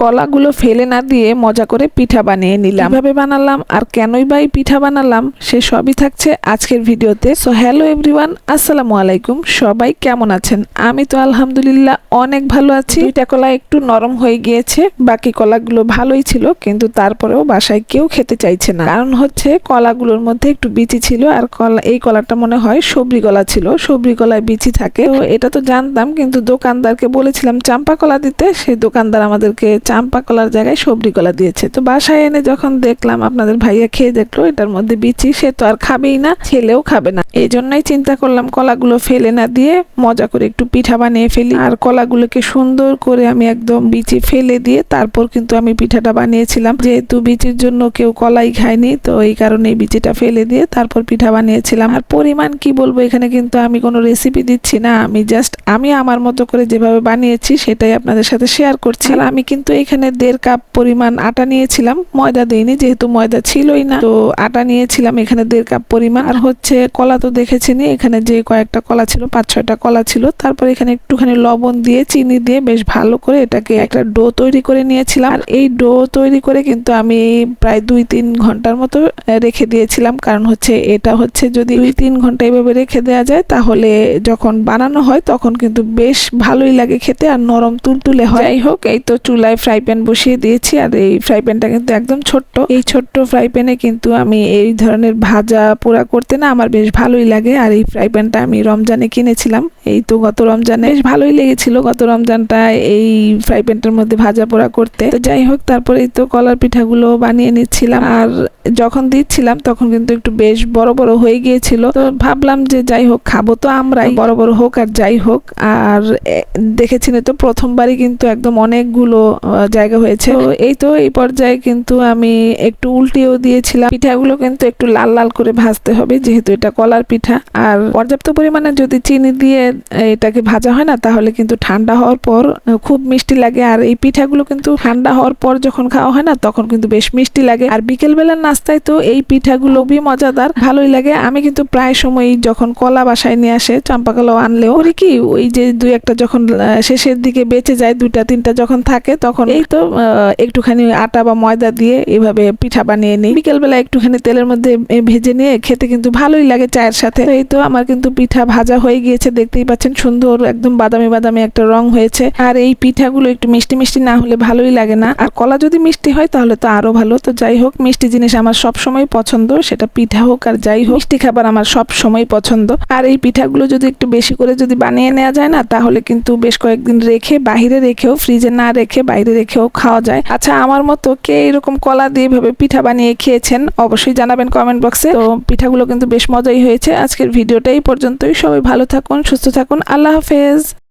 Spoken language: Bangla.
কলাগুলো ফেলে না দিয়ে মজা করে পিঠা বানিয়ে নিলাম। কীভাবে বানালাম আর কেনই বা পিঠা বানালাম, সে সবই থাকছে আজকের ভিডিওতে। সো হ্যালো এভরিওয়ান আসসালামু আলাইকুম। সবাই কেমন আছেন? আমি তো আলহামদুলিল্লাহ অনেক ভালো আছি। দুইটা কলা একটু নরম হয়ে গিয়েছে, বাকি কলাগুলো ভালোই ছিল, কিন্তু তারপরেও বাসায় কেউ খেতে চাইছে না। কারণ হচ্ছে কলাগুলোর মধ্যে একটু বিচি ছিল, আর কলা, এই কলাটা মনে হয় সবরি কলা ছিল সবরি কলায় বিচি থাকে। তো এটা তো জানতাম, কিন্তু দোকানদারকে বলেছিলাম, চাম্পা কলা দিতে? সেই দোকানদার আমাদেরকে চাম্পা কলার জায়গায় সবরি কলা দিয়েছে। তো বাসায় এনে যখন দেখলাম আপনাদের ভাইয়া খেয়ে দেখল, এটার মধ্যে বিচি, সে তো আর খাবেই না, ছেলেও খাবে না। এই জন্যই চিন্তা করলাম কলাগুলো ফেলে না দিয়ে মজা করে একটু পিঠা বানিয়ে ফেলি। আর কলাগুলোকে সুন্দর করে আমি একদম বিচি ফেলে দিয়ে তারপর কিন্তু আমি পিঠাটা বানিয়েছিলাম। যেহেতু বিচির জন্য কেউ কলাই খায়নি, তো এই কারণে বিচিটা ফেলে দিয়ে তারপর পিঠা বানিয়েছিলাম। আর পরিমাণ কি বলব, এখানে কিন্তু আমি কোনো রেসিপি দিচ্ছি না। আমি জাস্ট আমি আমার মতো করে যেভাবে বানিয়েছি, সেটাই আপনাদের সাথে শেয়ার করছি। আর আমি কিন্তু এখানে দেড় কাপ পরিমাণ আটা নিয়েছিলাম। ময়দা দেইনি, যেহেতু ময়দা ছিলই না। তো আটা নিয়েছিলাম, এখানে দেড় কাপ পরিমাণ। আর হচ্ছে কলা তো দেখেছেনি এখানে যে কয়েকটা কলা ছিল, পাঁচ ছয়টা কলা ছিল, তারপর এখানে একটুখানি লবণ দিয়ে, চিনি দিয়ে বেশ ভালো করে এটাকে একটা ডো তৈরি করে নিয়েছিলাম। আর এই ডো তৈরি করে কিন্তু আমি প্রায় দুই তিন ঘণ্টার মতো রেখে দিয়েছিলাম। কারণ হচ্ছে এটা হচ্ছে যদি দুই তিন ঘণ্টা এইভাবে রেখে দেওয়া যায়, তাহলে যখন বানানো হয়, তখন কিন্তু বেশ ভালোই লাগে খেতে। আর নরম তুলতুলে হয়। যাই হোক, এই তো চুলায় ফ্রাই প্যান বসিয়ে দিয়েছি আর এই ফ্রাই প্যানটা কিন্তু একদম ছোট্ট। এই ছোট্ট ফ্রাই প্যানে কিন্তু আমি এই ধরনের ভাজা পোড়া করতে না আমার বেশ ভালোই লাগে আর এই ফ্রাই প্যানটা আমি রমজানে কিনেছিলাম। এই তো গত রমজানে বেশ ভালোই লেগেছিল গত রমজানটা এই ফ্রাই প্যানটার মধ্যে ভাজা পোড়া করতে। তো যাই হোক, তারপরে তো কলার পিঠাগুলো বানিয়ে নিচ্ছিলাম আর যখন দিচ্ছিলাম তখন কিন্তু একটু বেশ বড় বড় হয়ে গিয়েছিল। তো ভাবলাম যে যাই হোক, খাব তো আমরাই, বড় বড় হোক আর যাই হোক। আর দেখেছি দেখেছেন তো প্রথমবারই কিন্তু একদম অনেকগুলো জায়গা হয়েছে। তো এই তো এই পর্যায়ে কিন্তু আমি একটু উল্টিয়েও দিয়েছিলাম। পিঠাগুলো কিন্তু একটু লাল লাল করে ভাজতে হবে, যেহেতু এটা কলার পিঠা। আর পর্যাপ্ত পরিমাণে যদি চিনি দিয়ে এটাকে ভাজা হয় না, তাহলে কিন্তু ঠান্ডা হওয়ার পর খুব মিষ্টি লাগে। আর এই পিঠাগুলো কিন্তু ঠান্ডা হওয়ার পর যখন খাওয়া হয় না, তখন কিন্তু বেশ মিষ্টি লাগে। আর বিকেল বেলার নাস্তায় তো এই পিঠাগুলো খুবই মজাদার, ভালোই লাগে। আমি কিন্তু প্রায় সময় যখন কলা বাসায় নিয়ে আসে চাম্পা কলাও আনলেও কি, ওই যে দুই একটা যখন শেষের দিকে বেঁচে যায়, দুইটা তিনটা যখন থাকে, তখন এই তো একটুখানি আটা বা ময়দা দিয়ে এভাবে পিঠা বানিয়ে নিই। বিকেলবেলা একটুখানি তেলের মধ্যে ভেজে নিয়ে খেতে কিন্তু ভালোই লাগে চায়ের সাথে। এই তো আমার কিন্তু পিঠা ভাজা হয়ে গিয়েছে, দেখতেই পাচ্ছেন সুন্দর, একদম বাদামি বাদামি একটা রং হয়েছে। আর এই পিঠাগুলো একটু মিষ্টি মিষ্টি না হলে ভালোই লাগে না। আর কলা যদি মিষ্টি হয় তাহলে তো আরও ভালো। তো যাই হোক, মিষ্টি জিনিস আমার সব সময় পছন্দ, সেটা পিঠা হোক আর যাই হোক, মিষ্টি খাবার আমার সব সময় পছন্দ। আর এই পিঠাগুলো যদি একটু বেশি করে যদি বানিয়ে নেওয়া যায় না, তাহলে কিন্তু বেশ কয়েকদিন রেখে বাইরে রেখেও, ফ্রিজে না রেখে, বাইরে রেখেও খাওয়া যায়। আচ্ছা আমার মতো কে এরকম কলা দিয়ে ভাবে পিঠা বানিয়ে খেয়েছেন অবশ্যই জানাবেন কমেন্ট বক্সে তো পিঠাগুলো কিন্তু বেশ মজাই হয়েছে। আজকের ভিডিওটা এই পর্যন্তই। সবাই ভালো থাকুন, সুস্থ থাকুন। আল্লাহ হাফেজ।